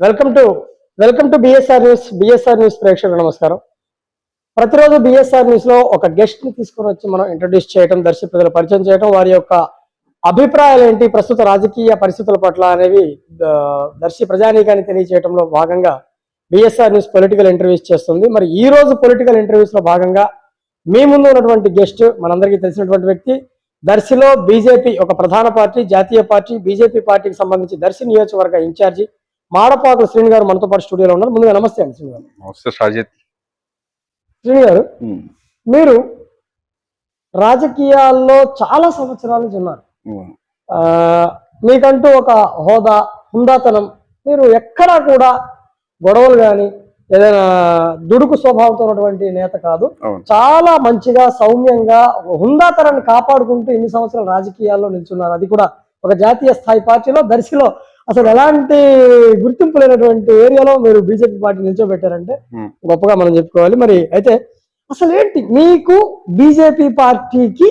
Welcome to welcome to BSR news BSR news ప్రేక్షకులు నమస్కారం. ప్రతిరోజు బిఎస్ఆర్ న్యూస్లో ఒక గెస్ట్ని తీసుకొని వచ్చి మనం ఇంట్రడ్యూస్ చేయడం దర్శి ప్రజలు పరిచయం చేయడం వారి యొక్క అభిప్రాయాలు ఏంటి ప్రస్తుత రాజకీయ పరిస్థితుల పట్ల అనేవి దర్శి ప్రజానీకాన్ని తెలియజేయడంలో భాగంగా బిఎస్ఆర్ న్యూస్ పొలిటికల్ ఇంటర్వ్యూస్ చేస్తుంది. మరి ఈ రోజు పొలిటికల్ ఇంటర్వ్యూస్లో భాగంగా మీ ముందు ఉన్నటువంటి గెస్ట్ మనందరికీ తెలిసినటువంటి వ్యక్తి దర్శిలో బీజేపీ ఒక ప్రధాన పార్టీ జాతీయ పార్టీ బీజేపీ పార్టీకి సంబంధించి దర్శి నియోజకవర్గ ఇన్ఛార్జి మాడపాకుల శ్రీని గారు మనతో పాటు స్టూడియోలో ఉన్నారు. ముందుగా నమస్తే అండి శ్రీని గారు. నమస్తే షాజిద్ శ్రీని గారు మీరు రాజకీయాల్లో చాలా సంవత్సరాల నుంచి ఉన్నారు. ఆ, మీకంటూ ఒక హోదా హుందాతనం మీరు ఎక్కడా కూడా గొడవలు కానీ ఏదైనా దుడుకు స్వభావంతో ఉన్నటువంటి నేత కాదు. చాలా మంచిగా సౌమ్యంగా హుందాతనాన్ని కాపాడుకుంటూ ఇన్ని సంవత్సరాలు రాజకీయాల్లో నిల్చున్నారు. అది కూడా ఒక జాతీయ స్థాయి పార్టీలో దర్శిలో అసలు ఎలాంటి గుర్తింపు లేనటువంటి ఏరియాలో మీరు బీజేపీ పార్టీ నిల్చోబెట్టారంటే. గొప్పగా మనం చెప్పుకోవాలి. మరి అయితే అసలు ఏంటి? మీకు బీజేపీ పార్టీకి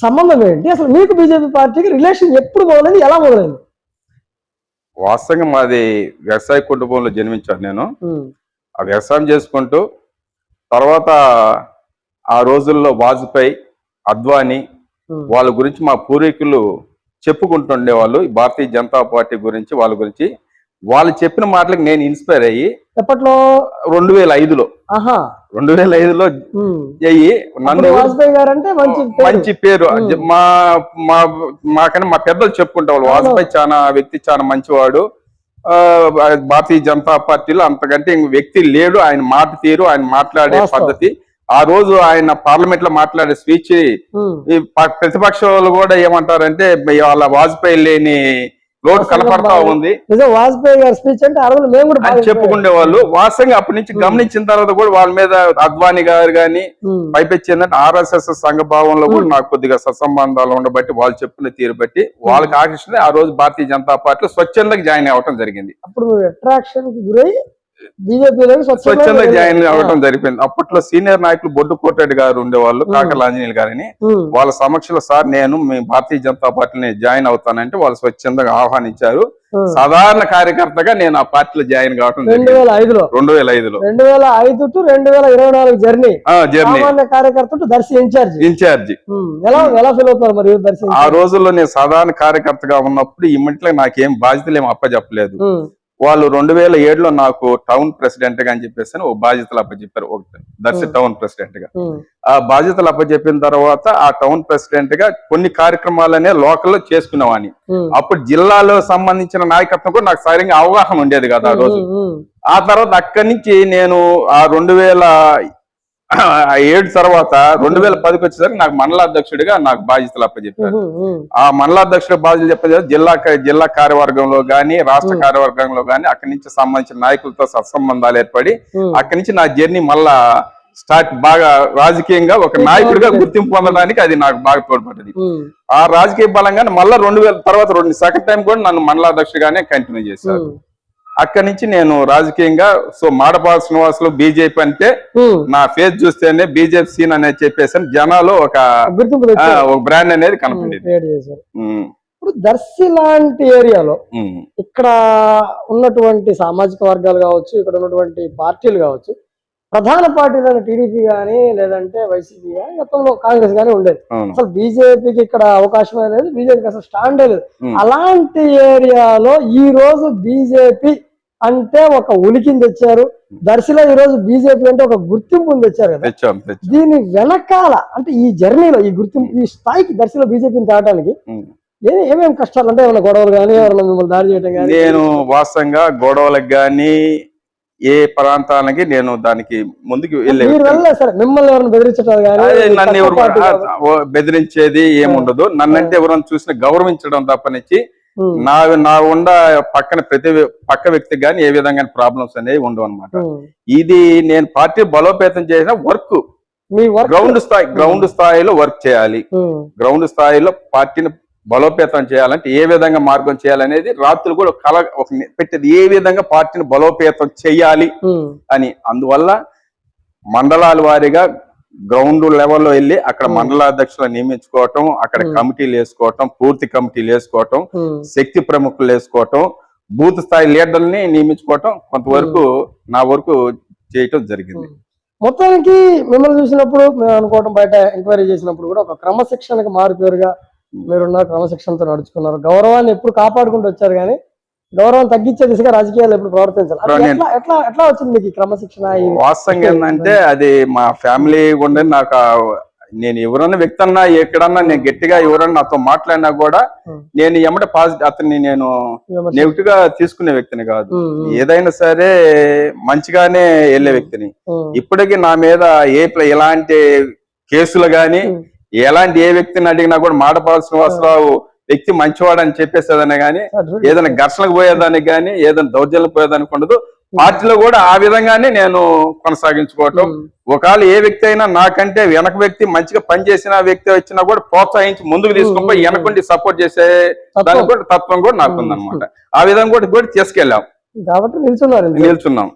సంబంధం ఏంటి? అసలు మీకు బీజేపీ పార్టీకి రిలేషన్ ఎప్పుడు మొదలైంది? ఎలా మొదలైంది? వాస్తవంగా మాది వ్యవసాయ కుటుంబంలో జన్మించాను నేను. ఆ వ్యవసాయం చేసుకుంటూ తర్వాత ఆ రోజుల్లో వాజ్పేయి అద్వానీ వాళ్ళ గురించి మా పూర్వీకులు చెప్పుకుంటుండేవాళ్ళు. ఈ భారతీయ జనతా పార్టీ గురించి వాళ్ళ గురించి. వాళ్ళు చెప్పిన మాటలకు నేను ఇన్స్పైర్ అయ్యి ఎప్పట్లో? రెండు వేల ఐదులో రెండు వేల ఐదులో. అయ్యి నన్ను వాజ్పేయి గారు అంటే మంచి పేరు. మా మా మాకన్నా మా పెద్దలు చెప్పుకుంటారు వాజ్పేయి చాలా వ్యక్తి చాలా మంచివాడు. భారతీయ జనతా పార్టీలో అంతకంటే ఇంక వ్యక్తి లేడు. ఆయన మాట తీరు ఆయన మాట్లాడే. పద్ధతి. ఆ రోజు ఆయన పార్లమెంట్లో మాట్లాడే స్పీచ్ ప్రతిపక్ష వాళ్ళు కూడా ఏమంటారంటే వాళ్ళ వాజ్పేయి లేని లోటు కనపడతా ఉంది. వాజ్పేయి గారి స్పీచ్ అంటే ఆ మేము కూడా చెప్పుకునే వాళ్ళు వాస్తవంగా అప్పటి నుంచి గమనించిన తర్వాత కూడా వాళ్ళ మీద అద్వానీ గారు గాని ఉమ్, పైపెచ్చి ఏంటంటే ఆర్ఎస్ఎస్ సంఘ భావంలో కూడా నాకు కొద్దిగా సత్సంబంధాలు ఉండబట్టి వాళ్ళు చెప్పిన తీరు బట్టి వాళ్ళకి ఆకర్షణ ఆ రోజు భారతీయ జనతా పార్టీలో స్వచ్ఛందంగా జాయిన్ అవ్వటం జరిగింది. అప్పుడు అట్రాక్షన్ గురై స్వచ్ఛందంగా జాయిన్ అవ్వటం జరిగింది. అప్పట్లో సీనియర్ నాయకులు బొడ్డు కోటరెడ్డి గారు ఉండేవాళ్ళు కాకల ఆంజనేయులు గారిని. వాళ్ళ సమక్షంలో సార్ నేను మీ భారతీయ జనతా పార్టీని జాయిన్ అవుతానంటే వాళ్ళు స్వచ్ఛందంగా ఆహ్వానించారు. సాధారణ కార్యకర్తగా నేను ఆ పార్టీలో జాయిన్ కావటం రెండు వేల ఐదులో. రెండు వేల ఐదులో. రెండు వేల ఐదు టు రెండు వేల ఇరవై నాలుగు జర్నీ. జర్నీ. కార్యకర్త దర్శి ఇన్ఛార్జ్. ఇన్ఛార్జి ఎలా ఎలా ఫీల్ అవుతున్నారు మరి దర్శి ఆ రోజుల్లో నేను సాధారణ కార్యకర్తగా ఉన్నప్పుడు ఇమ్మట్లో నాకేం బాధ్యతలు ఏం అప్పచెప్పలేదు వాళ్ళు రెండు వేల ఏడులో నాకు టౌన్ ప్రెసిడెంట్గా అని చెప్పేసి ఒక బాధ్యతలు అప్పచెప్పారు. ఒక దర్శి టౌన్ ప్రెసిడెంట్గా. ఆ బాధ్యతలు అప్పచెప్పిన తర్వాత ఆ టౌన్ ప్రెసిడెంట్గా కొన్ని కార్యక్రమాలనే లోకల్లో చేసుకునేవాడిని. అప్పుడు జిల్లాలో సంబంధించిన నాయకత్వం కూడా నాకు సరిగ్గా అవగాహన ఉండేది కదా ఆ రోజు. ఆ తర్వాత అక్కడి నుంచి నేను ఆ రెండు వేల ఏడు తర్వాత రెండు వేల పదికి వచ్చేసరికి నాకు మండలాధ్యక్షుడిగా నాకు బాధ్యతలు అప్పచెప్పారు. ఆ మండలాధ్యక్షుడు బాధ్యతలు చెప్పేది జిల్లా జిల్లా కార్యవర్గంలో గాని రాష్ట్ర కార్యవర్గంలో గాని అక్కడి నుంచి సంబంధించిన నాయకులతో సత్సంబంధాలు ఏర్పడి. అక్కడి నుంచి నా జర్నీ మళ్ళా స్టార్ట్ బాగా రాజకీయంగా ఒక నాయకుడిగా గుర్తింపు పొందడానికి అది నాకు బాగా తోడ్పడింది ఉమ్, ఆ రాజకీయ బలంగానే మళ్ళా రెండు వేల తర్వాత రెండు సెకండ్ టైం కూడా నన్ను మండలాధ్యక్షుడిగానే కంటిన్యూ చేశారు. అక్కడి నుంచి నేను రాజకీయంగా సో మాడపాల శ్రీనివాసులు బీజేపీ అంటే. నా ఫేస్ చూస్తేనే బీజేపీ సీన్ అనేది చెప్పేసి జనాలు ఒక ఒక బ్రాండ్ అనేది కనపడేది. ఇప్పుడు దర్శి లాంటి ఏరియాలో ఇక్కడ ఉన్నటువంటి సామాజిక వర్గాలు కావచ్చు ఇక్కడ ఉన్నటువంటి పార్టీలు కావచ్చు ప్రధాన పార్టీలైన టీడీపీ కానీ లేదంటే వైసీపీ కానీ గతంలో కాంగ్రెస్ కానీ ఉండేది. అసలు బీజేపీకి ఇక్కడ అవకాశమే లేదు బీజేపీకి అసలు స్టాండే లేదు. అలాంటి ఏరియాలో ఈ రోజు బీజేపీ అంటే ఒక ఉనికిని తెచ్చారు. దర్శిలో ఈ రోజు బీజేపీ అంటే ఒక గుర్తింపుని తెచ్చారు కదా. దీని వెనకాల అంటే ఈ జర్నీలో ఈ గుర్తింపు ఈ స్థాయికి దర్శిలో బీజేపీని తేవడానికి ఏమేమి కష్టాలు? అంటే ఏమైనా గొడవలు కానీ ఎవరైనా మిమ్మల్ని దాడి చేయడం కానీ నేను వాస్తవంగా గొడవలకు గాని ఏ ప్రాంతాలకి నేను దానికి ముందుకు నన్ను ఎవరు బెదిరించేది ఏముండదు. నన్నంటే ఎవరైనా చూసిన గౌరవించడం తప్పనిచ్చి నా నా ఉండ పక్కన ప్రతి పక్క వ్యక్తికి కానీ ఏ విధంగా ప్రాబ్లమ్స్ అనేవి ఉండవు అనమాట. ఇది నేను పార్టీ బలోపేతం చేసిన వర్క్. గ్రౌండ్ స్థాయి గ్రౌండ్ స్థాయిలో వర్క్ చేయాలి. గ్రౌండ్ స్థాయిలో పార్టీని బలోపేతం చేయాలంటే ఏ విధంగా మార్గం చేయాలనేది రాత్రులు కూడా కల ఒక పెట్టేది ఏ విధంగా పార్టీని బలోపేతం చేయాలి అని. అందువల్ల మండలాల వారీగా గ్రౌండ్ లెవెల్లో వెళ్ళి అక్కడ. మండలాధ్యక్షులు నియమించుకోవటం అక్కడ. కమిటీలు వేసుకోవటం పూర్తి కమిటీలు వేసుకోవటం శక్తి ప్రముఖులు వేసుకోవటం బూత్ స్థాయి లీడర్ని నియమించుకోవటం కొంతవరకు నా వరకు చేయటం జరిగింది. మొత్తానికి మిమ్మల్ని చూసినప్పుడు మేము అనుకోవడం బయట ఎంక్వైరీ చేసినప్పుడు కూడా ఒక క్రమశిక్షణకు మారుపేరుగా మీరున్న క్రమశిక్షణతో నడుచుకున్నారు. గౌరవాన్ని ఎప్పుడు కాపాడుకుంటూ వచ్చారు కానీ గౌరవం తగ్గించే దిశగా రాజకీయాలు ఎప్పుడు ప్రవర్తించాలి. ఎట్లా ఎట్లా వచ్చింది మీకు ఈ క్రమశిక్షణ? వాస్తవంగా ఏంటంటే అది మా ఫ్యామిలీ ఉండే నాకు నేను ఎవరన్నా వ్యక్తి అన్నా ఎక్కడన్నా నేను గట్టిగా ఎవరన్నా నాతో మాట్లాడినా కూడా. నేను ఎమ్మట పాజిటివ్ అతన్ని నేను? నెగిటివ్గా తీసుకునే వ్యక్తిని కాదు. ఏదైనా సరే మంచిగానే వెళ్ళే వ్యక్తిని. ఇప్పటికీ నా మీద ఏ ఎలాంటి కేసులు గాని ఎలాంటి ఏ వ్యక్తిని అడిగినా కూడా మాడపాల్సిన శ్రీనివాసరావు వ్యక్తి మంచివాడని చెప్పేసేదనే గాని అటు- ఏదైనా ఘర్షణకు పోయేదానికి గాని ఏదైనా దౌర్జన్యం పోయేదానికి ఉండదు. పార్టీలో కూడా ఆ విధంగానే నేను కొనసాగించుకోవటం. ఒకవేళ ఏ వ్యక్తి అయినా నాకంటే వెనక వ్యక్తి మంచిగా పనిచేసిన వ్యక్తి వచ్చినా కూడా ప్రోత్సహించి ముందుకు తీసుకుని వెనకుండి సపోర్ట్ చేసే దానికి కూడా తత్వం కూడా నాకు ఉందన్నమాట. ఆ విధంగా కూడా కూడా తీసుకెళ్ళాం. కాబట్టి నిల్చున్నారు. నిల్చున్నాం.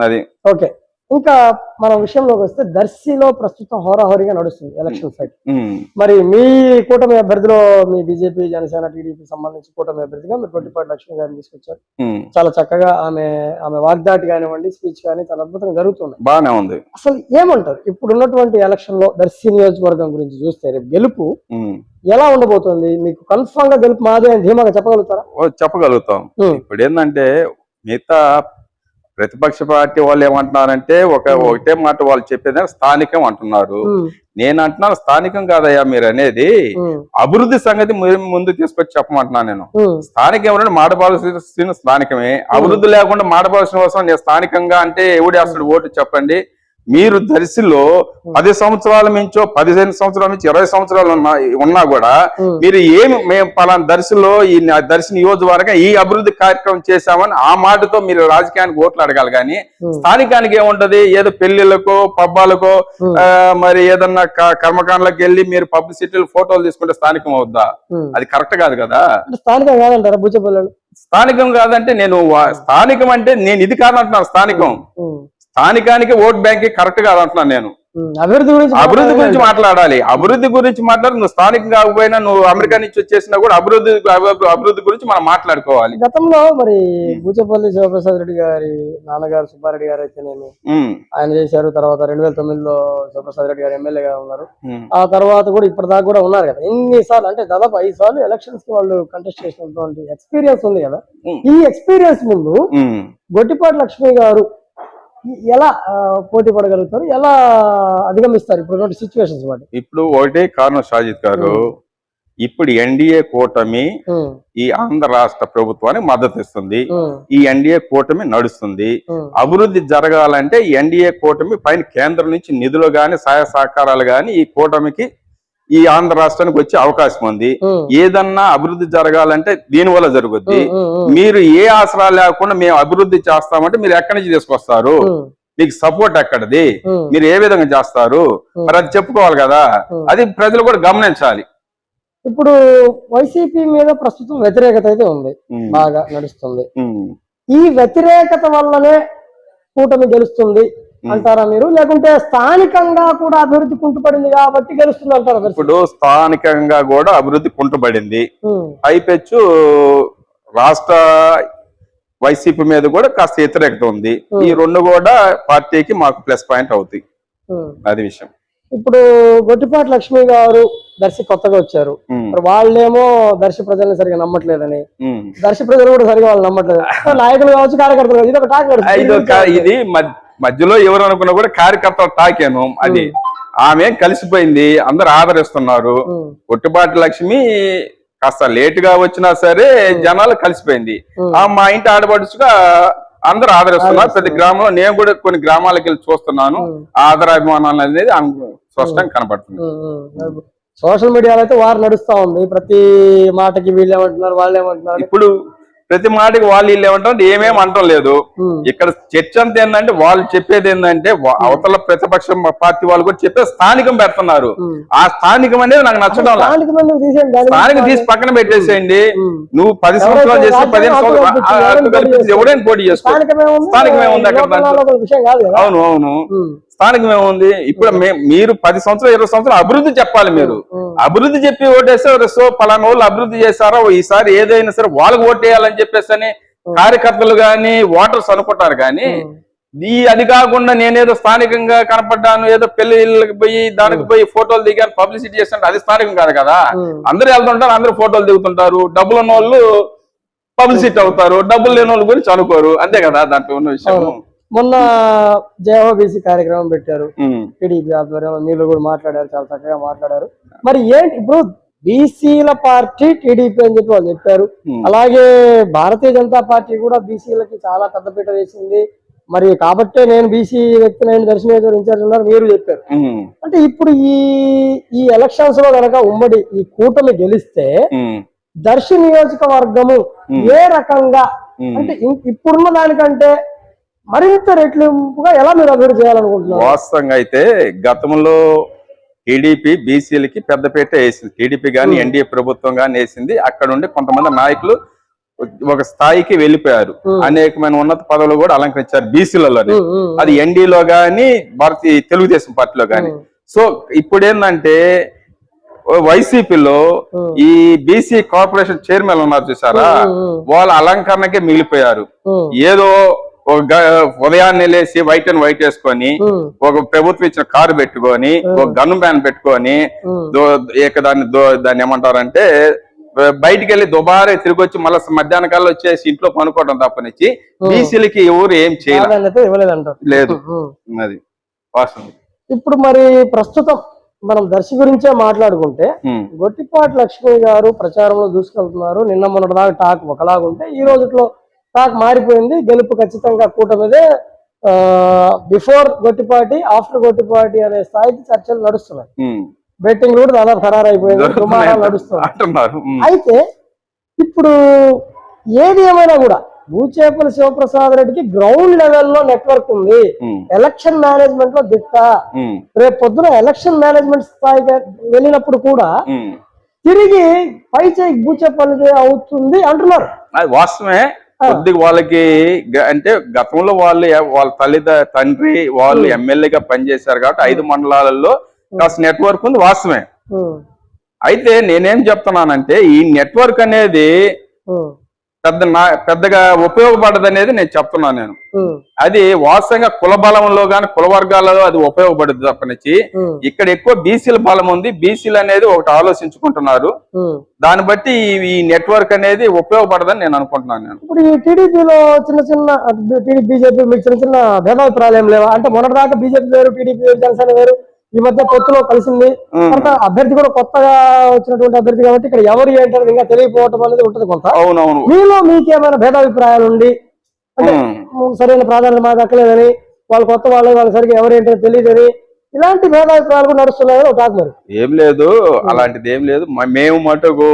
అది. ఓకే. ఇంకా మన విషయంలోకి వస్తే దర్శిలో ప్రస్తుతం హోరాహోరీగా నడుస్తుంది ఎలక్షన్ ఫైట్. ఉమ్, మరి మీ కూటమి అభ్యర్థిలో మీ బీజేపీ జనసేన టీడీపీ సంబంధించి కూటమి అభ్యర్థిగా మీరు గొడ్డిపాటి లక్ష్మి గారిని తీసుకొచ్చారు. చాలా చక్కగా ఆమె ఆమె వాగ్దాటి కానివ్వండి స్పీచ్ కానీ చాలా అద్భుతంగా జరుగుతున్నాయి. బాగానే ఉంది. అసలు ఏమంటారు? ఇప్పుడు ఉన్నటువంటి ఎలక్షన్లో దర్శి నియోజకవర్గం గురించి చూస్తే రేపు గెలుపు ఎలా ఉండబోతుంది? మీకు కన్ఫామ్గా గెలుపు మాదే అని ధీమాగా చెప్పగలుగుతారా? చెప్పగలుగుతాం. ఇప్పుడు ఏంటంటే మిగతా ప్రతిపక్ష పార్టీ వాళ్ళు ఏమంటున్నారంటే ఒక. ఒకటే మాట వాళ్ళు చెప్పేది స్థానికం అంటున్నారు. నేను అంటున్నాను స్థానికం కాదయ్యా మీరు అనేది అభివృద్ధి సంగతి ముందు తీసుకొచ్చి చెప్పమంటున్నాను నేను. స్థానికం ఏమంటే మాడపాల్సిన స్థానికమే. అభివృద్ధి లేకుండా మాడపాల్సిన అవసరం నేను స్థానికంగా అంటే ఎవడి అసలు ఓటు చెప్పండి? మీరు దర్శిలో పది సంవత్సరాల మించో పదిహేను సంవత్సరాల నుంచి ఇరవై సంవత్సరాలు ఉన్నా ఉన్నా కూడా మీరు ఏమి మేము పలానా దర్శిలో ఈ దర్శి నియోజకవర్గం ఈ అభివృద్ధి కార్యక్రమం చేశామని ఆ మాటతో మీరు రాజకీయానికి ఓట్లు అడగాలి కానీ స్థానికానికి ఏముంటది? ఏదో పెళ్ళిళ్ళకో పబ్బాలకో మరి ఏదన్నా కర్మకాండలకు వెళ్ళి మీరు పబ్లిసిటీలు ఫోటోలు తీసుకుంటే స్థానికం అవుద్దా. అది కరెక్ట్ కాదు కదా? స్థానికం కాదంటారా బుచ్చపల్లెలు స్థానికం కాదంటే నేను స్థానికం అంటే నేను ఇది కాదంటున్నాను స్థానికం. స్థానికానికి ఓట్ బ్యాంక్ కరెక్ట్ కాదంటున్నాను నేను. ఉమ్, అభివృద్ధి గురించి అభివృద్ధి. గురించి మాట్లాడాలి. అభివృద్ధి గురించి మాట్లాడి నువ్వు స్థానికం కాకపోయినా నువ్వు అమెరికా నుంచి వచ్చేసినా కూడా అభివృద్ధి అభి- అభివృద్ధి గురించి మనం మాట్లాడుకోవాలి. గతంలో మరి బూచపల్లి శివప్రసాద్ రెడ్డి గారి నాన్నగారు సుబ్బారెడ్డి గారు అయితేనేమి ఆయన చేశారు. తర్వాత రెండు వేల తొమ్మిదిలో శివప్రసాద్ రెడ్డి గారు ఎమ్మెల్యేగా ఉన్నారు. ఆ తర్వాత కూడా ఇప్పటిదాకా కూడా ఉన్నారు కదా. ఎన్ని సార్లు అంటే దాదాపు ఐదు సార్లు ఎలక్షన్స్కి వాళ్ళు కంటెస్ట్ చేసినటువంటి ఎక్స్పీరియన్స్ ఉంది కదా. ఈ ఎక్స్పీరియన్స్ ముందు. గొట్టిపాటి లక్ష్మి గారు ఎలా పోటీ పడగలుగుతారు? ఎలా అధిగమిస్తారు ఇప్పుడు సిచ్యువేషన్స్ బట్టి ఇప్పుడు ఒకటే కారణం షాజిద్ గారు. ఇప్పుడు ఎన్డీఏ కూటమి ఈ ఆంధ్ర రాష్ట్ర ప్రభుత్వానికి మద్దతు ఇస్తుంది. ఈ ఎన్డీఏ కూటమి నడుస్తుంది. అభివృద్ధి జరగాలంటే ఎన్డీఏ కూటమి పైన కేంద్రం నుంచి నిధులు గాని సహాయ సహకారాలు గాని ఈ కూటమికి ఈ ఆంధ్ర రాష్ట్రానికి వచ్చే అవకాశం ఉంది. ఏదన్నా అభివృద్ధి జరగాలంటే దీని వల్ల జరుగుద్ది మీరు ఏ ఆసరా లేకుండా మేము అభివృద్ధి చేస్తామంటే మీరు ఎక్కడి నుంచి తీసుకొస్తారు? మీకు సపోర్ట్ ఎక్కడిది? మీరు ఏ విధంగా చేస్తారు? మరి అది చెప్పుకోవాలి కదా. అది ప్రజలు కూడా గమనించాలి. ఇప్పుడు వైసీపీ మీద ప్రస్తుతం వ్యతిరేకత అయితే ఉంది. బాగా నడుస్తుంది. ఈ వ్యతిరేకత వల్లనే కూటమి గెలుస్తుంది. అంటారా మీరు? లేకుంటే స్థానికంగా కూడా అభివృద్ధి కుంటుపడింది కాబట్టి గెలుస్తుంది అంటారా? ఇప్పుడు స్థానికంగా కూడా అభివృద్ధి కుంటుపడింది. పైపెచ్చు రాష్ట్ర వైసీపీ మీద కూడా కాస్త వ్యతిరేకత ఉంది. ఈ రెండు కూడా పార్టీకి మాకు ప్లస్ పాయింట్ అవుతాయి. అది విషయం. ఇప్పుడు గొట్టిపాటి లక్ష్మి గారు దర్శి కొత్తగా వచ్చారు. వాళ్ళేమో దర్శి ప్రజల్ని సరిగా నమ్మట్లేదని. దర్శి ప్రజలు కూడా సరిగా వాళ్ళు నమ్మట్లేదు. నాయకులు కావచ్చు కార్యకర్తలు ఇది ఒక టాక్. ఇది మధ్యలో ఎవరు అనుకున్నా కూడా కార్యకర్తలు తాకాను. అది ఆమె కలిసిపోయింది అందరు ఆదరిస్తున్నారు. ఒట్టిపాటి లక్ష్మి కాస్త లేట్గా వచ్చినా సరే జనాలు కలిసిపోయింది. ఆ మా ఇంటి ఆడపడుచుగా అందరు ఆదరిస్తున్నారు. ప్రతి గ్రామంలో నేను కూడా కొన్ని గ్రామాలకు వెళ్ళి చూస్తున్నాను. ఆదరాభిమానాలు అనేది స్పష్టంగా కనపడుతుంది. సోషల్ మీడియాలో అయితే వారు నడుస్తా ఉంది. ప్రతి మాటకి వీళ్ళు ఏమంటున్నారు వాళ్ళు ఏమంటున్నారు? ఇప్పుడు ప్రతి మాటకి వాళ్ళు వీళ్ళు ఏమంటారు? ఏమేమి అనటం లేదు. ఇక్కడ చర్చ అంతా ఏంటంటే వాళ్ళు చెప్పేది ఏంటంటే అవతల ప్రతిపక్ష పార్టీ వాళ్ళు కూడా చెప్పే స్థానికం పెడుతున్నారు. ఆ స్థానికం అనేది నాకు నచ్చడం. స్థానిక తీసి పక్కన పెట్టేసేయండి. నువ్వు పది సంవత్సరాలు రాజ్యాంగం పదిహేను సంవత్సరాలు ఎవడైనా పోటీ చేసుకో స్థానికమే ఉంది స్థానికమే ఉంది అక్కడ అవును అవును. ఉమ్, స్థానికం ఏముంది? ఇప్పుడు మీరు పది సంవత్సరాలు ఇరవై సంవత్సరాలు అభివృద్ధి చెప్పాలి మీరు. అభివృద్ధి చెప్పి ఓటేస్తే "ఒరే సో పలానా వాళ్ళు అభివృద్ధి చేశారా ఓ ఈసారి ఏదైనా సరే వాళ్ళకి ఓటేయాలని చెప్పేసి అని కార్యకర్తలు గాని ఓటర్స్ అనుకుంటారు కానీ ఈ అది కాకుండా నేనేదో స్థానికంగా కనపడ్డాను ఏదో పెళ్ళిళ్ళకి పోయి దానికి పోయి ఫోటోలు దిగాను పబ్లిసిటీ చేస్తుంటే అది స్థానికం కాదు కదా. అందరూ వెళ్తుంటారు అందరూ ఫోటోలు దిగుతుంటారు డబ్బులు ఉన్న వాళ్ళు పబ్లిసిటీ అవుతారు డబ్బులు లేని వాళ్ళు గురించి అనుకోరు అంతే కదా దాంట్లో ఉన్న విషయం. మొన్న జయహో బీసీ కార్యక్రమం పెట్టారు. టీడీపీ ఆధ్వర్యంలో మీరు కూడా మాట్లాడారు చాలా చక్కగా మాట్లాడారు. మరి ఏంటి ఇప్పుడు బీసీల పార్టీ టీడీపీ అని చెప్పి వాళ్ళు చెప్పారు. అలాగే భారతీయ జనతా పార్టీ కూడా బీసీలకి చాలా పెద్దపీట వేసింది. మరి కాబట్టే నేను బీసీ వ్యక్తిని నేను దర్శనం ఇన్ఛార్జ్ ఉన్నారు మీరు చెప్పారు. అంటే ఇప్పుడు ఈ ఈ ఎలక్షన్స్లో కనుక ఉమ్మడి ఈ కూటమి గెలిస్తే దర్శి నియోజకవర్గము ఏ రకంగా. అంటే ఇప్పుడున్న దానికంటే మరింత రెట్లింపుగా ఎలా మీరు అభివృద్ధి చేయాలనుకుంటున్నారు? వాస్తవంగా అయితే గతంలో టీడీపీ బీసీలకి పెద్దపీట వేసింది. టీడీపీ గాని ఎన్డీఏ ప్రభుత్వం గాని వేసింది. అక్కడ ఉండి కొంతమంది నాయకులు ఒక స్థాయికి వెళ్ళిపోయారు. అనేకమైన ఉన్నత పదవులు కూడా అలంకరించారు బీసీలలోనే. అది ఎన్డీలో గాని భారతీయ తెలుగుదేశం పార్టీలో గాని. సో ఇప్పుడు ఏంటంటే వైసీపీలో ఈ బీసీ కార్పొరేషన్ చైర్మన్ ఉన్నారు చూసారా? వాళ్ళ అలంకరణకే మిగిలిపోయారు. ఏదో ఒక ఉదయాన్నే లేచి వైట్ అండ్ వైట్ వేసుకొని ఒక ప్రభుత్వం ఇచ్చిన కారు పెట్టుకొని ఒక గన్ బ్యాన్ పెట్టుకొని దాన్ని దాన్ని ఏమంటారంటే బయటికి వెళ్ళి దుబారే తిరిగి వచ్చి మళ్ళీ మధ్యాహ్న కాలం వచ్చేసి ఇంట్లో పనుకోవడం తప్పనిచ్చి బీసీలకి ఎవరు ఏం చేయాలి. ప్రాధాన్యత ఇవ్వలేదంటారు. లేదు. అది వాస్తవం. ఇప్పుడు మరి ప్రస్తుతం మనం దర్శి గురించే మాట్లాడుకుంటే గొట్టిపాటి లక్ష్మి గారు ప్రచారంలో దూసుకెళ్తున్నారు. నిన్న మొన్నటి దాకా టాక్ ఒకలాగుంటే ఈ రోజుట్లో టాక్ మారిపోయింది. గెలుపు ఖచ్చితంగా కూటమిదే. బిఫోర్ గొట్టిపాటి ఆఫ్టర్ గొట్టిపాటి అనే స్థాయికి చర్చలు నడుస్తున్నాయి. బెట్టింగ్ కూడా దాదాపు ఖరారు అయిపోయింది దుమారాలు నడుస్తున్నాయి. అంటున్నారు. ఉమ్, అయితే ఇప్పుడు ఏది ఏమైనా కూడా భూచేపల శివప్రసాద్ రెడ్డికి గ్రౌండ్ లెవెల్లో నెట్వర్క్ ఉంది. ఎలక్షన్ మేనేజ్మెంట్లో దిట్ట. రేపు పొద్దున ఎలక్షన్ మేనేజ్మెంట్ స్థాయికి వెళ్ళినప్పుడు కూడా. తిరిగి పై చేయి భూచేపల్లిదే అవుతుంది అంటున్నారు. వాస్తవమే. కొద్దిగా వాళ్ళకి అంటే గతంలో వాళ్ళు వాళ్ళ తల్లి తండ్రి వాళ్ళు ఎమ్మెల్యేగా పనిచేశారు కాబట్టి ఐదు మండలాలలో కాస్త నెట్వర్క్ ఉంది వాస్తవమే. ఉమ్, అయితే నేనేం చెప్తున్నానంటే ఈ నెట్వర్క్ అనేది పెద్ద నా పెద్దగా ఉపయోగపడదు అనేది నేను చెప్తున్నాను నేను. అది వాస్తవంగా కుల బలంలో గాని కుల వర్గాలలో అది ఉపయోగపడుతుంది తప్పనిచ్చి ఇక్కడ ఎక్కువ బీసీల బలం ఉంది. బీసీలు అనేది ఒకటి ఆలోచించుకుంటున్నారు. దాన్ని బట్టి ఈ- నెట్వర్క్ అనేది ఉపయోగపడదని నేను అనుకుంటున్నాను నేను. ఇప్పుడు ఈ టీడీపీలో చిన్న చిన్న టీడీపీ బీజేపీ మీకు చిన్న చిన్న భేదాభిప్రాయాలు ఏం లేవా? అంటే మొన్నటి దాకా బీజేపీ వేరు టీడీపీ వేరు జనసేన వేరు ఈ మధ్య పొత్తులో కలిసింది. అభ్యర్థి కూడా కొత్తగా వచ్చినటువంటి అభ్యర్థి కాబట్టి ఇక్కడ ఎవరు ఏంటనేది ఇంకా తెలియకపోవటం అనేది ఉంటుంది కొంత. అవునవును. మీలో మీకేమైనా భేదాభిప్రాయాలు ఉండి అంటే సరైన ప్రాధాన్యత మాకు దక్కలేదని వాళ్ళు కొత్త వాళ్ళు వాళ్ళకి సరిగ్గా ఎవరేంటో తెలియదని ఇలాంటి భేదాభిప్రాయాలు కూడా నడుస్తున్నాయని ఒక టాక్ మరి ఏం లేదు అలాంటిది ఏం లేదు. మ- మేము మటుకు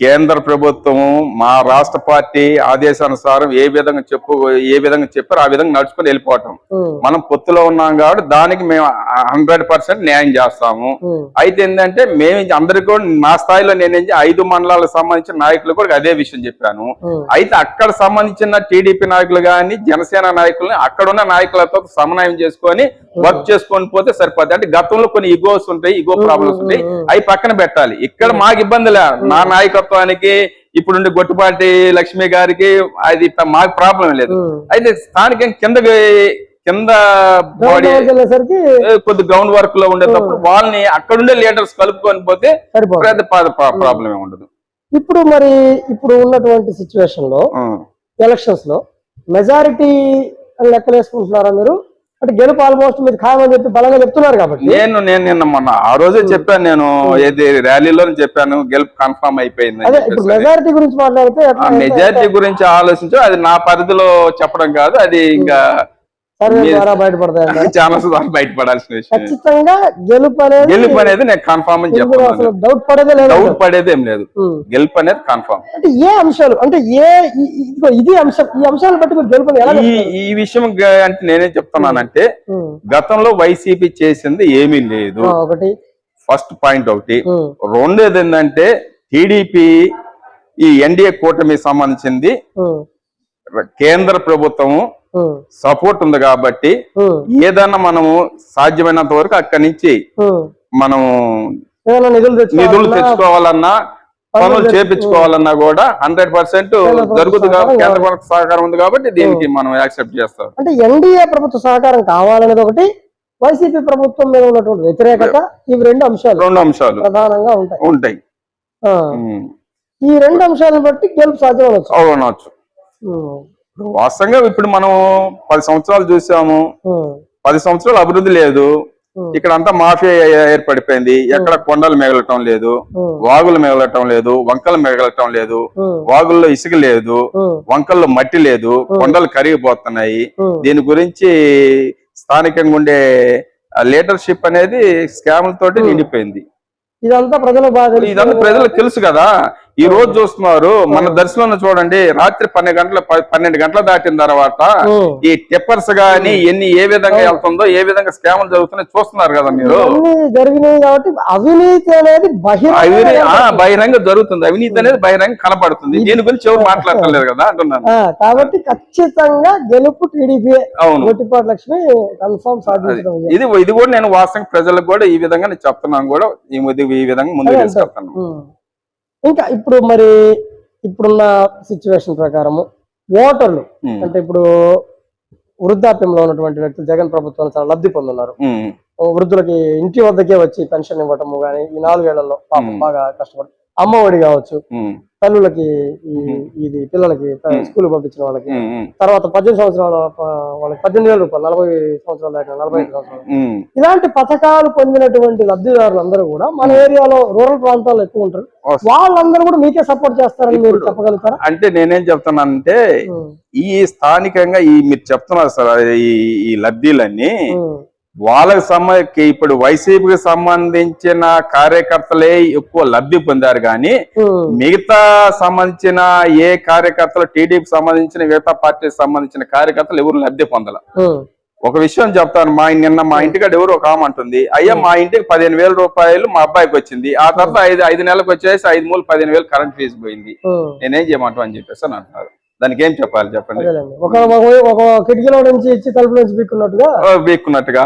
కేంద్ర ప్రభుత్వము మా రాష్ట్ర పార్టీ ఆదేశానుసారం ఏ విధంగా చెప్పు ఏ విధంగా చెప్పారో ఆ విధంగా నడుచుకొని వెళ్ళిపోవటం. మనం పొత్తులో ఉన్నాం కాబట్టి దానికి మేము హండ్రెడ్ పర్సెంట్ న్యాయం చేస్తాము. అయితే ఏంటంటే మేము అందరికి కూడా నా స్థాయిలో నేను ఐదు మండలాలకు సంబంధించిన నాయకులు కూడా అదే విషయం చెప్పాను. అయితే అక్కడ సంబంధించిన టీడీపీ నాయకులు కానీ జనసేన నాయకుల్ని అక్కడ ఉన్న నాయకులతో సమన్వయం చేసుకొని వర్క్ చేసుకొని పోతే సరిపోద్ది. అంటే గతంలో కొన్ని ఇగోస్ ఉంటాయి ఇగో ప్రాబ్లమ్స్ ఉంటాయి. అవి పక్కన పెట్టాలి. ఇక్కడ మాకు ఇబ్బంది లే నా నాయకత్వానికి ఇప్పుడుండే గొట్టుపాటి లక్ష్మి గారికి అది మాకు ప్రాబ్లం లేదు. అయితే స్థానికంగా కింద కింద బాడీ కొద్ది గ్రౌండ్ వర్క్లో ఉండేటప్పుడు వాళ్ళని అక్కడ ఉండే లీడర్స్ కలుపుకొని పోతే ప్రాబ్లం ఉండదు. ఇప్పుడు మరి ఇప్పుడు ఉన్నటువంటి సిచ్యువేషన్లో. ఎలక్షన్స్లో మెజారిటీ లెక్కలేసుకుంటున్నారా మీరు? అంటే గెలుపు ఆల్మోస్ట్ మీరు ఖాయమని చెప్పి బలంగా చెప్తున్నారు కాబట్టి. నేను నేను నిన్న మొన్న ఆ రోజే చెప్పాను నేను ఏది ర్యాలీలో చెప్పాను గెలుపు కన్ఫర్మ్ అయిపోయింది ఇప్పుడు మెజారిటీ గురించి మాట్లాడితే మెజారిటీ గురించి ఆలోచించు అది నా పరిధిలో చెప్పడం కాదు అది ఇంకా సర్వే ద్వారా బయటపడతాయి ఛానల్స్ ద్వారా బయటపడాల్సిన విషయం. ఖచ్చితంగా గెలుపు అనేది గెలుపు అనేది నేను కన్ఫర్మ్ అని అసలు డౌట్ పడేదే లేదు డౌట్ పడేది ఏం లేదు. గెలుపు అనేది కన్ఫర్మ్ అంటే ఏ అంశాలు అంటే ఏ ఇది అంశం ఈ అంశాలను బట్టి మీరు గెలుపుని ఎలా ఈ విషయం అంటే నేనేం చెప్తున్నానంటే. గతంలో వైసీపీ చేసింది ఏమీ లేదు. ఒకటి. ఫస్ట్ పాయింట్ ఒకటి. రెండోది ఏంటంటే టీడీపీ ఈ ఎన్డీఏ కూటమి సంబంధించింది. కేంద్ర ప్రభుత్వము. సపోర్ట్ ఉంది కాబట్టి. ఏదన్నా మనము సాధ్యమైనంత వరకు అక్కడి నుంచి ఉమ్. మనం ఏదైనా నిధులు తెచ్చుకోవాలన్నా పనులు చేపించుకోవాలన్నా కూడా హండ్రెడ్ పర్సెంట్ జరుగుతుంది కేంద్ర ప్రభుత్వ సహకారం ఉంది కాబట్టి దీనికి మనం యాక్సెప్ట్ చేస్తాం. అంటే ఎన్డీఏ ప్రభుత్వ సహకారం కావాలనేది ఒకటి వైసీపీ ప్రభుత్వం మీద ఉన్నటువంటి వ్యతిరేకత ఇవి రెండు అంశాలు రెండు అంశాలు. ప్రధానంగా ఉంటాయి. ఉంటాయి. ఈ రెండు అంశాలను బట్టి గెలుపు సాధ్యం అవునవచ్చు ఇప్పుడు వాస్తవంగా ఇప్పుడు మనం పది సంవత్సరాలు చూసాము. పది సంవత్సరాలు అభివృద్ధి లేదు. ఇక్కడ అంతా మాఫియా ఏర్పడిపోయింది. ఎక్కడ కొండలు మిగలటం లేదు. వాగులు మిగలటం లేదు. వంకలు మిగలటం లేదు. వాగుల్లో ఇసుక లేదు. వంకల్లో మట్టి లేదు. కొండలు కరిగిపోతున్నాయి. దీని గురించి స్థానికంగా ఉండే లీడర్షిప్ అనేది స్కాముల తోటి నిండిపోయింది. ఇదంతా ప్రజలకు. ఇదంతా ప్రజలకు తెలుసు కదా. ఈ రోజు చూస్తున్నారు మన దర్శనంలో చూడండి రాత్రి పన్నెండు గంటల పన్నెండు గంటల దాటిన తర్వాత. ఈ టిప్పర్స్ గాని ఎన్ని ఏ విధంగా వెళ్తుందో ఏ విధంగా స్కాములు జరుగుతున్నాయి చూస్తున్నారు కదా మీరు. జరిగినాయి కాబట్టి అవినీతి అనేది బహిరంగ జరుగుతుంది. అవినీతి అనేది బహిరంగ కనపడుతుంది దీని గురించి ఎవరు మాట్లాడటం కదా అంటున్నాను. కాబట్టి ఖచ్చితంగా గెలుపు టీడీపీ అవును. గొట్టిపాటి లక్ష్మి కన్ఫర్మ్ సాధించడం ఇది. ఇది కూడా నేను వాస్తవంగా ప్రజలకు కూడా ఈ విధంగా నేను చెప్తున్నాను కూడా. ఈ విధంగా ముందుకు తీసుకెళ్తాను. ఉమ్. ఇంకా ఇప్పుడు మరి ఇప్పుడున్న సిచ్యువేషన్ ప్రకారము ఓటర్లు అంటే ఇప్పుడు వృద్ధాప్యంలో ఉన్నటువంటి వ్యక్తులు జగన్ ప్రభుత్వం చాలా లబ్ధి పొందున్నారు. వృద్ధులకి ఇంటి వద్దకే వచ్చి పెన్షన్ ఇవ్వటము కానీ ఈ నాలుగేళ్ళలో పాపం. బాగా కష్టపడి అమ్మ ఒడి కావచ్చు తల్లులకి. ఇది పిల్లలకి. స్కూల్ పంపించిన వాళ్ళకి. తర్వాత పద్దెనిమిది సంవత్సరాల వాళ్ళకి పద్దెనిమిది వేల రూపాయలు నలభై సంవత్సరాలు దాకా నలభై ఐదు సంవత్సరాలు. ఇలాంటి పథకాలు పొందినటువంటి లబ్ధిదారులు అందరూ కూడా మన ఏరియాలో రూరల్ ప్రాంతాల్లో ఎక్కువ ఉంటారు. వాళ్ళందరూ కూడా మీకే సపోర్ట్ చేస్తారని మీరు చెప్పగలుగుతారా? అంటే నేనేం చెప్తున్నానంటే ఈ స్థానికంగా ఈ మీరు చెప్తున్నారు సార్ ఈ లబ్ధీలన్నీ వాళ్ళకి సంబ ఇప్పుడు వైసీపీకి సంబంధించిన కార్యకర్తలే ఎక్కువ లబ్ధి పొందారు కానీ మిగతా సంబంధించిన ఏ కార్యకర్తలు టీడీపీ సంబంధించిన మిగతా పార్టీకి సంబంధించిన కార్యకర్తలు ఎవరు లబ్ధి పొందల? ఒక విషయం చెప్తాను మా నిన్న మా ఇంటికాడ ఎవరు ఒక ఆమె అంటుంది అయ్యా మా ఇంటికి పదిహేను వేల రూపాయలు మా అబ్బాయికి వచ్చింది ఆ తర్వాత ఐదు ఐదు నెలలకు వచ్చేసి ఐదు మూడు పదిహేను వేలు కరెంట్ ఫీజు పోయింది. నేనేం చేయమంటావు అని చెప్పేసి అని అంటున్నారు. దానికి ఏం చెప్పాలి చెప్పండి? ఒక కిటికీలో నుంచి ఇచ్చి తలుపు నుంచి బిక్కున్నట్టుగా ఓ, వీక్కున్నట్టుగా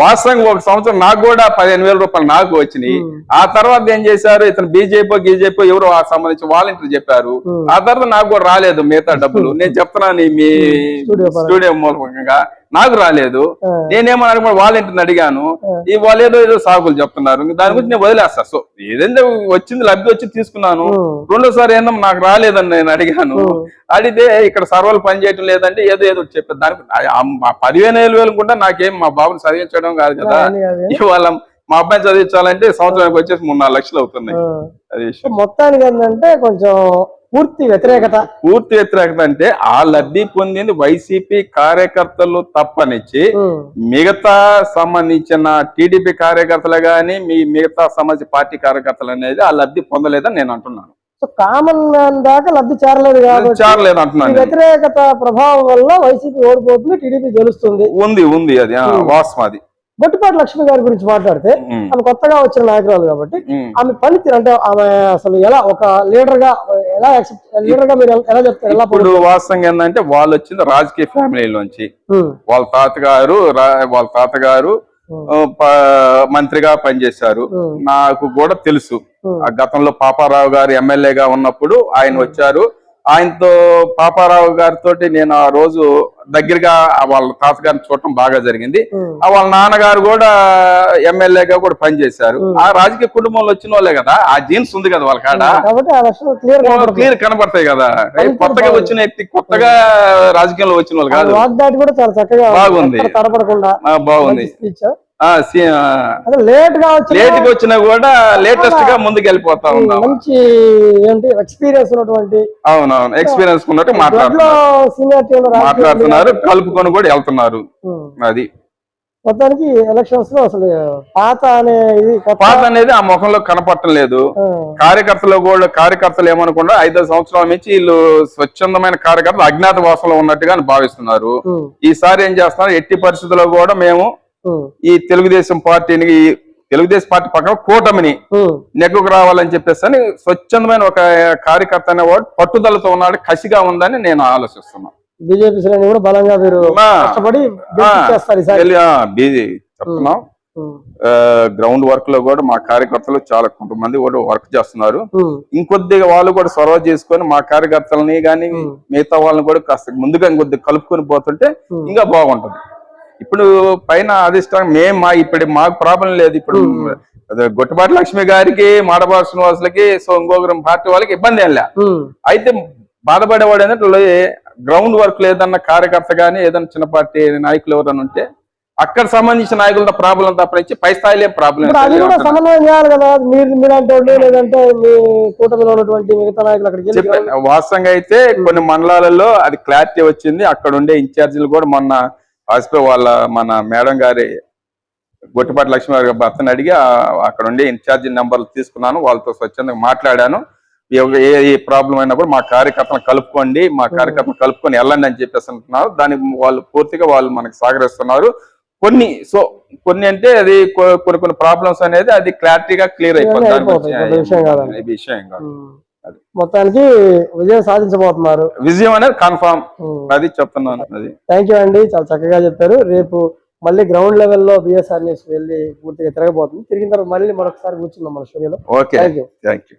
వాస్తవంగా ఒక సంవత్సరం నాకు కూడా పదిహేను వేల రూపాయలు నాకు వచ్చినాయి. ఆ తర్వాత ఏం చేశారు? ఇతను బీజేపీ గీజేపీ ఎవరు ఆ సంబంధించి వాలంటీర్ చెప్పారు. ఆ తర్వాత నాకు కూడా రాలేదు మిగతా డబ్బులు. నేను చెప్తున్నాను మీ స్టూడియో మూలకంగా నాకు రాలేదు. ఆ, నేనేమో అనుకున్నా వాలంటీర్ని అడిగాను. ఆ. ఈ వాళ్ళు ఏదో ఏదో సాగులు చెప్తున్నారు. దాని గురించి నేను వదిలేస్తా. సో ఏదైతే వచ్చింది లబ్ధి వచ్చి తీసుకున్నాను. రెండోసారి ఏందో నాకు రాలేదని నేను అడిగాను. అడిగితే ఇక్కడ సర్వర్లు పని చేయటం లేదంటే ఏదో ఏదో చెప్పారు. దానికి పదిహేను వేలు వేలు కూడా నాకేం మా బాబుని చదివించడం కాదు కదా. ఇవాళ మా అబ్బాయి చదివించాలంటే సంవత్సరానికి వచ్చేసి మూడు నాలుగు లక్షలు అవుతున్నాయి. అది. మొత్తానికి ఏంటంటే కొంచెం పూర్తి వ్యతిరేకత. పూర్తి వ్యతిరేకత అంటే ఆ లబ్ధి పొందింది వైసీపీ కార్యకర్తలు తప్పనిచ్చి. మిగతా సంబంధించిన టీడీపీ కార్యకర్తలు గాని మీ మిగతా సంబంధించిన పార్టీ కార్యకర్తలు అనేది ఆ లబ్ధి పొందలేదని నేను అంటున్నాను. సో కామన్ మ్యాన్ దాకా లబ్ధి చేరలేదు కాబట్టి చారలేదు అంటున్నాను నేను. వ్యతిరేకత ప్రభావం వల్ల వైసీపీ ఓడిపోతుంది టీడీపీ గెలుస్తుంది. ఉంది ఉంది అది ఆ, వాస్తవం అది. బొట్టిపాటి లక్ష్మి గారి గురించి మాట్లాడితే ఆమె కొత్తగా వచ్చిన నాయకురాలు కాబట్టి. ఆమె పనితీరు అంటే ఆమె అసలు ఎలా ఒక లీడర్గా ఎలా లీడర్గా మీరు ఎలా చెప్తారు? ఎలా ఇప్పుడు వాస్తవంగా ఏంటంటే వాళ్ళు వచ్చింది రాజకీయ ఫ్యామిలీలోంచి ఉమ్, వాళ్ళ తాతగారు వాళ్ళ తాతగారు మంత్రిగా పనిచేశారు. నాకు కూడా తెలుసు. ఆ గతంలో పాపారావు గారు ఎమ్మెల్యేగా ఉన్నప్పుడు ఆయన వచ్చారు. ఆయనతో పాపారావు గారితో నేను ఆ రోజు దగ్గరగా వాళ్ళ తాతగారిని చూడటం బాగా జరిగింది. వాళ్ళ నాన్నగారు కూడా ఎమ్మెల్యేగా కూడా పనిచేశారు. ఆ రాజకీయ కుటుంబంలో వచ్చిన వాళ్ళే కదా ఆ జీన్స్ ఉంది కదా వాళ్ళ కాడ. క్లియర్ కనబడతాయి కదా. కొత్తగా వచ్చిన వ్యక్తి కొత్తగా రాజకీయంలో వచ్చిన వాళ్ళు కాదు. బాగుంది. బాగుంది. లేట్గా లేట్గా వచ్చినా కూడా లేటెస్ట్గా ముందుకు వెళ్ళిపోతా ఉన్నాం. మంచి ఏంటి ఎక్స్పీరియన్స్ ఉన్నటువంటి అవునవును ఎక్స్పీరియన్స్ ఉన్నట్టు మాట్లాడుతున్నారు. మాట్లాడుతున్నారు కలుపుకొని కూడా వెళ్తున్నారు. అది. మొత్తానికి ఎలక్షన్స్లో అసలు పాత అనే ఇది కొత్త పాత అనేది ఆ ముఖంలో కనపడటం లేదు. కార్యకర్తలు కూడా కార్యకర్తలు ఏమనుకుండా ఐదు సంవత్సరాల నుంచి వీళ్ళు స్వచ్ఛందమైన కార్యకర్తలు అజ్ఞాత వాసంలో ఉన్నట్టుగా భావిస్తున్నారు. ఈసారి ఏం చేస్తున్నారు? ఎట్టి పరిస్థితుల్లో కూడా మేము ఈ తెలుగుదేశం పార్టీని తెలుగుదేశం పార్టీ పక్కన కూటమిని నెగ్గుకు రావాలని చెప్పేసి అని స్వచ్ఛందమైన ఒక కార్యకర్త అనేవాడు పట్టుదలతో ఉన్నాడు కసిగా ఉందని నేను ఆలోచిస్తున్నాను. బీజేపీ శ్రేణి కూడా బలంగా మీరు కష్టపడి చెప్తున్నాం. గ్రౌండ్ వర్క్లో కూడా మా కార్యకర్తలు చాలా కొంతమంది కూడా వర్క్ చేస్తున్నారు. ఇంకొద్దిగా వాళ్ళు కూడా చొరవ చేసుకొని మా కార్యకర్తలని గాని. మిగతా వాళ్ళని కూడా కాస్త ముందుగా ఇంకొద్దిగా కలుపుకొని పోతుంటే. ఇంకా బాగుంటది. ఇప్పుడు పైన అధిష్టానం మేము మా ఇప్పుడు మాకు ప్రాబ్లం లేదు. ఇప్పుడు గొట్టుపాటి లక్ష్మి గారికి మాడబాటు శ్రీనివాసులకి సో ఇంకొకరు పార్టీ వాళ్ళకి ఇబ్బంది ఏం లే. అయితే బాధపడేవాడు ఏంటంటే గ్రౌండ్ వర్క్ ఏదన్నా కార్యకర్త గానీ ఏదన్నా చిన్న పార్టీ నాయకులు ఎవరైనా ఉంటే అక్కడ సంబంధించిన నాయకులతో ప్రాబ్లం తప్పనించి పై స్థాయిలో ప్రాబ్లం ఇప్పుడు అది కూడా సమన్వయం చేయాలి కదా. మీరు మీలాంటి వాళ్ళు లేదంటే మీ కూటమిలో ఉన్నటువంటి మిగతా నాయకులు అక్కడికి వెళ్ళి చెప్పాను వాస్తవంగా అయితే కొన్ని మండలాలలో అది క్లారిటీ వచ్చింది. అక్కడ ఉండే ఇన్ఛార్జీలు కూడా మొన్న వాజ్పేయి వాళ్ళ మన మేడం గారి గొట్టిపాటి లక్ష్మీ గారి భర్తను అడిగి అక్కడ ఉండే ఇన్ఛార్జి నెంబర్లు తీసుకున్నాను వాళ్ళతో స్వచ్ఛందంగా మాట్లాడాను. ఏ ఏ ప్రాబ్లం అయినా కూడా మా కార్యకర్తను కలుపుకోండి మా కార్యకర్తను కలుపుకొని వెళ్ళండి అని చెప్పేసి అంటున్నారు. దానికి వాళ్ళు పూర్తిగా వాళ్ళు మనకి సహకరిస్తున్నారు. కొన్ని సో కొన్ని అంటే అది కొన్ని కొన్ని ప్రాబ్లమ్స్ అనేది అది క్లారిటీగా క్లియర్ అయిపోతుంది. విషయం కాదు. మొత్తానికి విజయం సాధించబోతున్నారు. విజయం అనేది కన్ఫామ్. అది చెప్తున్నాను. అది. థ్యాంక్ యూ అండి. చాలా చక్కగా చెప్పారు. రేపు మళ్ళీ గ్రౌండ్ లెవెల్లో బిఎస్ఆర్ న్యూస్ వెళ్ళి పూర్తిగా తిరగబోతుంది. తిరిగిన తర్వాత మళ్ళీ మరొకసారి కూర్చుందాం మన స్టూడియోలో. ఓకే. Thank you.